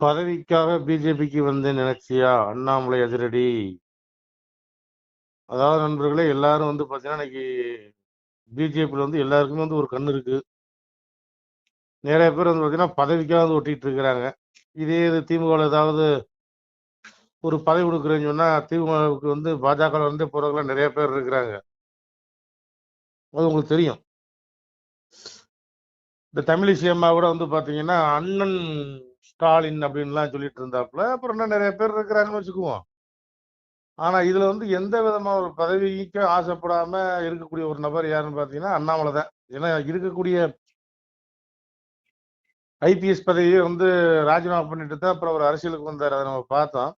பதவிக்காக பிஜேபிக்கு வந்தேன் நினைச்சியா? அண்ணாமலை அதிரடி. அதாவது நண்பர்களே எல்லாரும் வந்து பார்த்தீங்கன்னா இன்னைக்கு பிஜேபியில் வந்து எல்லாருக்குமே வந்து ஒரு கண் இருக்கு. நிறைய பேர் வந்து பார்த்தீங்கன்னா பதவிக்காக வந்து ஒட்டிட்டு இருக்கிறாங்க. இதே இது திமுக ஏதாவது ஒரு பதவி கொடுக்குறேன்னு சொன்னால் திமுகவுக்கு வந்து பாஜக வந்து போறவங்களாம் நிறைய பேர் இருக்கிறாங்க. அது உங்களுக்கு தெரியும். இந்த தமிழிசை அம்மா கூட வந்து பார்த்தீங்கன்னா அண்ணன் ஸ்டாலின் அப்படின்லாம் சொல்லிட்டு இருந்தாப்புல அப்புறம் இன்னும் நிறைய பேர் இருக்கிறாங்கன்னு வச்சுக்குவோம். ஆனா இதுல வந்து எந்த விதமான ஒரு பதவிக்கு ஆசைப்படாம இருக்கக்கூடிய ஒரு நபர் யாருன்னு பாத்தீங்கன்னா அண்ணாமலை தான். ஏன்னா இருக்கக்கூடிய ஐபிஎஸ் பதவியை வந்து ராஜினாமா பண்ணிட்டு தான் அப்புறம் அவர் அரசியலுக்கு வந்தார். அதை நம்ம பார்த்தோம்.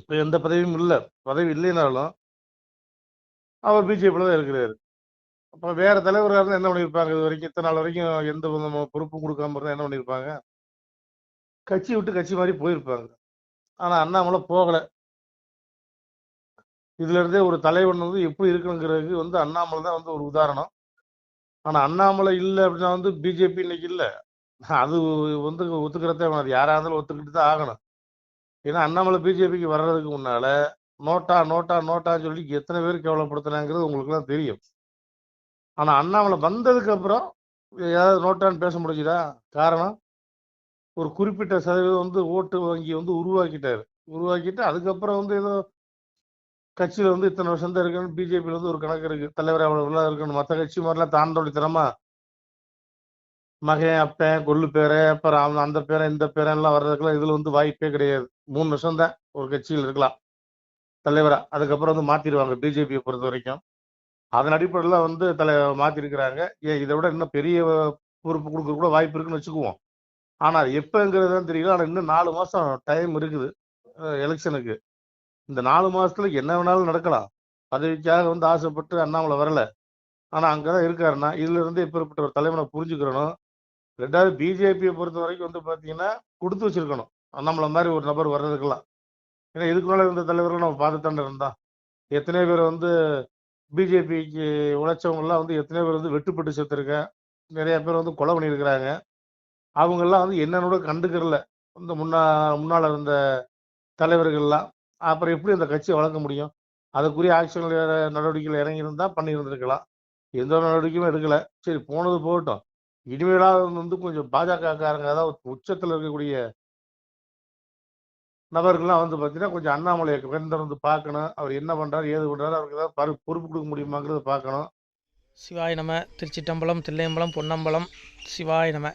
இப்ப எந்த பதவியும் இல்லை. பதவி இல்லைனாலும் அவர் பிஜேபியில் தான் இருக்கிறாரு. அப்ப வேற தலைவராக இருந்தால் என்ன பண்ணியிருப்பாங்க? இது வரைக்கும் இத்தனை நாள் வரைக்கும் எந்த விதமான பொறுப்பும் கொடுக்காம இருந்தா என்ன பண்ணியிருப்பாங்க? கட்சி விட்டு கட்சி மாதிரி போயிருப்பாங்க. ஆனால் அண்ணாமலை போகலை. இதுல இருந்தே ஒரு தலைவன் வந்து எப்படி இருக்குங்கிறதுக்கு வந்து அண்ணாமலை தான் வந்து ஒரு உதாரணம். ஆனால் அண்ணாமலை இல்லை அப்படின்னா வந்து பிஜேபி இன்னைக்கு இல்லை. அது வந்து ஒத்துக்கிறதே அது யாராக இருந்தாலும் ஒத்துக்கிட்டு தான் ஆகணும். ஏன்னா அண்ணாமலை பிஜேபிக்கு வர்றதுக்கு முன்னால நோட்டா நோட்டா நோட்டான்னு சொல்லி எத்தனை பேர் கேவலப்படுத்தினாங்கிறது உங்களுக்குலாம் தெரியும். ஆனால் அண்ணாமலை வந்ததுக்கு அப்புறம் ஏதாவது நோட்டான்னு பேச முடிஞ்சுதா? காரணம்? ஒரு குறிப்பிட்ட சதவீதம் வந்து ஓட்டு வங்கி வந்து உருவாக்கிட்டாரு. உருவாக்கிட்டு அதுக்கப்புறம் வந்து ஏதோ கட்சியில வந்து இத்தனை வருஷம் தான் இருக்குன்னு பிஜேபியில வந்து ஒரு கணக்கு இருக்கு. தலைவர் அவ்வளவு இருக்கணும். மற்ற கட்சி மாதிரிலாம் தாண்டோடி தரமா மகன் அப்பன் கொள்ளு பேரை அப்புறம் அவன் அந்த பேரன் இந்த பேரன் எல்லாம் வர்றதுக்கெல்லாம் இதுல வந்து வாய்ப்பே கிடையாது. மூணு வருஷம் தான் ஒரு கட்சியில் இருக்கலாம். தலைவரா. அதுக்கப்புறம் வந்து மாத்திடுவாங்க பிஜேபியை பொறுத்த வரைக்கும். அதன் அடிப்படையில் வந்து தலை மாத்திருக்கிறாங்க. ஏன் இதை விட இன்னும் பெரிய பொறுப்பு கொடுக்க கூட வாய்ப்பு இருக்குன்னு வச்சுக்குவோம். ஆனால் எப்போங்கிறது தான் தெரியல. ஆனால் இன்னும் நாலு மாதம் டைம் இருக்குது எலெக்ஷனுக்கு இந்த நாலு மாதத்துல என்ன வேணாலும் நடக்கலாம். பதவிக்காக வந்து ஆசைப்பட்டு அண்ணாமலை வரல. அங்கே தான் இருக்காருன்னா இதுல இருந்து ஒரு தலைவனை புரிஞ்சுக்கிறணும். ரெண்டாவது பிஜேபியை பொறுத்த வரைக்கும் வந்து பார்த்தீங்கன்னா கொடுத்து வச்சிருக்கணும். அண்ணாமலை மாதிரி ஒரு நபர் வர்றதுக்கெல்லாம். ஏன்னா இதுக்கு மேலே இருந்த தலைவர்கள் நம்ம பார்த்து தானே எத்தனை பேர் வந்து பிஜேபிக்கு உழைச்சவங்கெல்லாம் வந்து எத்தனை பேர் வந்து வெட்டுப்பட்டு செத்துருக்கேன் நிறைய பேர் வந்து கொலை பண்ணியிருக்கிறாங்க. அவங்க எல்லாம் வந்து என்னன்னு கூட கண்டுக்கிறல. இந்த முன்னா முன்னால இருந்த தலைவர்கள்லாம். அப்புறம் எப்படி அந்த கட்சியை வளர்க்க முடியும்? அதுக்குரிய ஆக்ஷன் நடவடிக்கைகள் இறங்கி இருந்தா பண்ணி இருந்திருக்கலாம் எந்த நடவடிக்கையும் எடுக்கல. சரி போனது போகட்டும். இனிமேலாவது வந்து கொஞ்சம் பாஜக காரங்க அதாவது உச்சத்துல இருக்கக்கூடிய நபர்கள்லாம் வந்து பார்த்தீங்கன்னா கொஞ்சம் அண்ணாமலையை வந்து பார்க்கணும். அவர் என்ன பண்றாரு ஏது பண்றாரு அவருக்கு ஏதாவது பரு- பொறுப்பு கொடுக்க முடியுமாங்கிறத பார்க்கணும். சிவாய நம. திருச்சிட்டம்பலம் தில்லையம்பலம் பொன்னம்பலம். சிவாய நம.